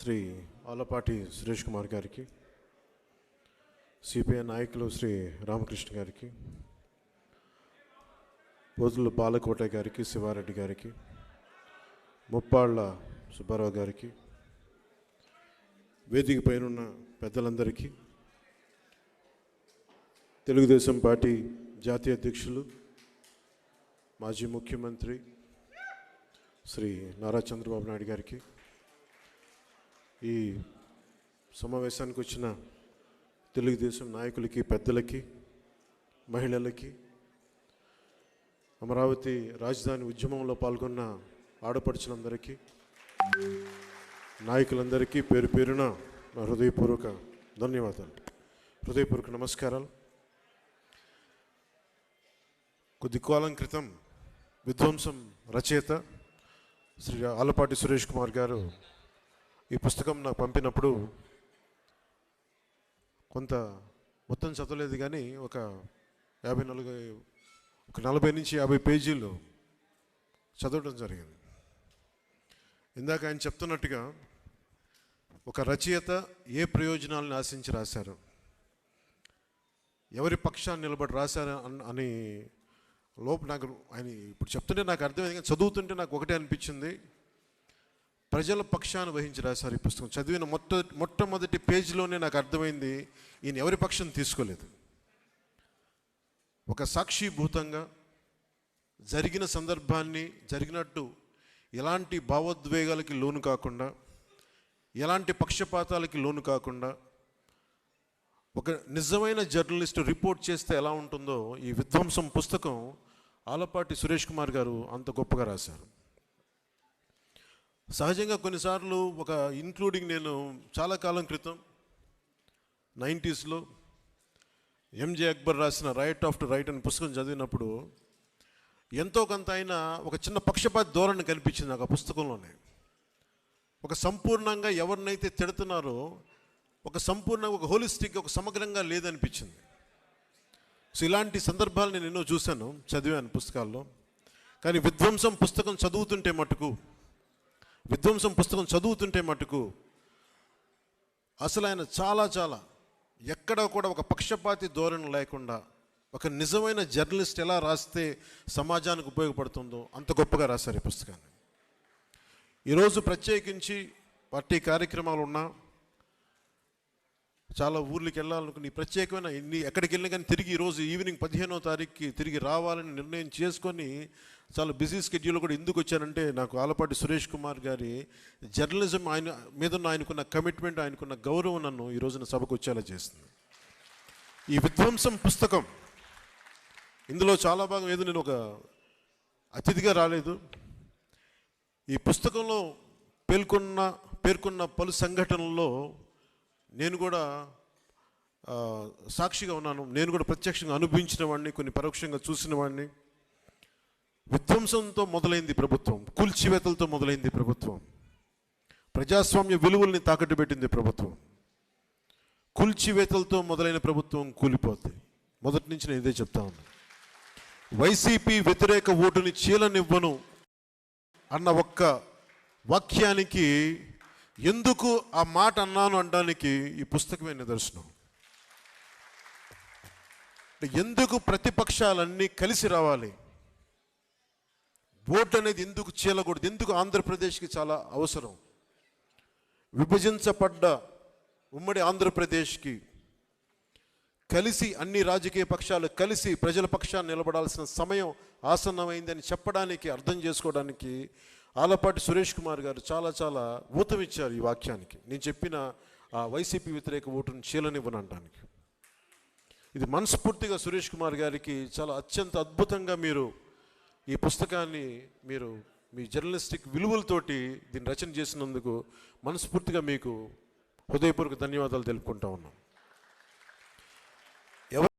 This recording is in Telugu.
శ్రీ ఆలపాటి సురేష్ కుమార్ గారికి సిపిఐ నాయకులు శ్రీ రామకృష్ణ గారికి పోతులు బాలకోట గారికి శివారెడ్డి గారికి ముప్పాళ్ళ సుబ్బారావు గారికి వేదిక పైనున్న పెద్దలందరికీ తెలుగుదేశం పార్టీ జాతీయ అధ్యక్షులు మాజీ ముఖ్యమంత్రి శ్రీ నారా చంద్రబాబు నాయుడు గారికి ఈ సమావేశానికి వచ్చిన తెలుగుదేశం నాయకులకి పెద్దలకి మహిళలకి అమరావతి రాజధాని ఉద్యమంలో పాల్గొన్న ఆడపడుచులందరికీ నాయకులందరికీ పేరు పేరున నా హృదయపూర్వక ధన్యవాదాలు. హృదయపూర్వక నమస్కారాలు. కొద్ది కాలం క్రితం విధ్వంసం రచయిత శ్రీ ఆలపాటి సురేష్ కుమార్ గారు ఈ పుస్తకం నాకు పంపినప్పుడు కొంత మొత్తం చదవలేదు కానీ ఒక యాభై నాలుగు ఒక నలభై నుంచి యాభై పేజీలు చదవడం జరిగింది. ఇందాక ఆయన చెప్తున్నట్టుగా ఒక రచయిత ఏ ప్రయోజనాలను ఆశించి రాశారు? ఎవరి పక్షాన్ని నిలబడి రాశారు అని లోపు నాకు ఆయన ఇప్పుడు చెప్తుంటే నాకు అర్థమైంది కానీ చదువుతుంటే నాకు ఒకటే అనిపించింది. ప్రజల పక్షాన్ని వహించి రాశారు ఈ పుస్తకం. చదివిన మొట్ట మొట్టమొదటి పేజీలోనే నాకు అర్థమైంది ఈయన ఎవరి పక్షం తీసుకోలేదు. ఒక సాక్షిభూతంగా జరిగిన సందర్భాన్ని జరిగినట్టు ఎలాంటి భావోద్వేగాలకి లోను కాకుండా ఎలాంటి పక్షపాతాలకి లోను కాకుండా ఒక నిజమైన జర్నలిస్ట్ రిపోర్ట్ చేస్తే ఎలా ఉంటుందో ఈ విధ్వంసం పుస్తకం ఆలపాటి సురేష్ కుమార్ గారు అంత గొప్పగా రాశారు. సహజంగా కొన్నిసార్లు ఒక ఇంక్లూడింగ్ నేను చాలా కాలం క్రితం నైంటీస్లో ఎంజే అక్బర్ రాసిన రైట్ ఆఫ్ టు రైట్ అనే పుస్తకం చదివినప్పుడు ఎంతో కొంత అయినా ఒక చిన్న పక్షపాత ధోరణి కనిపించింది నాకు ఆ పుస్తకంలోనే. ఒక సంపూర్ణంగా ఎవరినైతే తిడుతున్నారో ఒక సంపూర్ణంగా ఒక హోలిస్టిక్ ఒక సమగ్రంగా లేదనిపించింది. సో ఇలాంటి సందర్భాలు నేను ఎన్నో చూశాను చదివాను పుస్తకాల్లో. కానీ విధ్వంసం పుస్తకం చదువుతుంటే మటుకు విధ్వంసం పుస్తకం చదువుతుంటే మటుకు అసలు ఆయన చాలా చాలా ఎక్కడ కూడా ఒక పక్షపాతి ధోరణి లేకుండా ఒక నిజమైన జర్నలిస్ట్ ఎలా రాస్తే సమాజానికి ఉపయోగపడుతుందో అంత గొప్పగా రాశారు ఈ పుస్తకాన్ని. ఈరోజు ప్రత్యేకించి పార్టీ కార్యక్రమాలు ఉన్నా చాలా ఊర్లకి వెళ్ళాలనుకుని ప్రత్యేకమైన ఇన్ని ఎక్కడికి వెళ్ళినా కానీ తిరిగి ఈరోజు ఈవినింగ్ పదిహేనో తారీఖుకి తిరిగి రావాలని నిర్ణయం చేసుకొని చాలా బిజీ స్కెడ్యూల్ కూడా ఎందుకు వచ్చానంటే నాకు ఆలపాటి సురేష్ కుమార్ గారి జర్నలిజం ఆయన మీద ఉన్న ఆయనకున్న కమిట్మెంట్ ఆయనకున్న గౌరవం నన్ను ఈ రోజున సభకు వచ్చేలా చేస్తుంది ఈ విధ్వంసం పుస్తకం. ఇందులో చాలా భాగం ఏదో నేను ఒక అతిథిగా రాలేదు. ఈ పుస్తకంలో పేర్కొన్న పేర్కొన్న పలు సంఘటనల్లో నేను కూడా సాక్షిగా ఉన్నాను. నేను కూడా ప్రత్యక్షంగా అనుభవించిన వాడిని కొన్ని పరోక్షంగా చూసిన వాడిని. విధ్వంసంతో మొదలైంది ప్రభుత్వం కూల్చివేతలతో మొదలైంది ప్రభుత్వం. ప్రజాస్వామ్య విలువల్ని తాకట్టు పెట్టింది ప్రభుత్వం. కూల్చివేతలతో మొదలైన ప్రభుత్వం కూలిపోతుంది మొదటి నుంచి నేను ఇదే చెప్తా ఉన్నాను వైసీపీ వ్యతిరేక ఓటుని చీలనివ్వను అన్న ఒక్క వాక్యానికి ఎందుకు ఆ మాట అన్నాను అనడానికి ఈ పుస్తకమే నిదర్శనం. ఎందుకు ప్రతిపక్షాలన్నీ కలిసి రావాలి? ఓటు అనేది ఎందుకు చీలకూడదు? ఎందుకు ఆంధ్రప్రదేశ్కి చాలా అవసరం? విభజించబడ్డ ఉమ్మడి ఆంధ్రప్రదేశ్కి కలిసి అన్ని రాజకీయ పక్షాలు కలిసి ప్రజల పక్షాన్ని నిలబడాల్సిన సమయం ఆసన్నమైందని చెప్పడానికి అర్థం చేసుకోవడానికి ఆలపాటి సురేష్ కుమార్ గారు చాలా చాలా ఊతమిచ్చారు ఈ వాక్యానికి. నేను చెప్పిన ఆ వైసీపీ వ్యతిరేక ఓటును చీలనివ్వనడానికి ఇది మనస్ఫూర్తిగా సురేష్ కుమార్ గారికి చాలా అత్యంత అద్భుతంగా మీరు ఈ పుస్తకాన్ని మీరు మీ జర్నలిస్టిక్ విలువలతోటి దీన్ని రచన చేసినందుకు మనస్ఫూర్తిగా మీకు హృదయపూర్వక ధన్యవాదాలు తెలుపుకుంటా ఉన్నాం.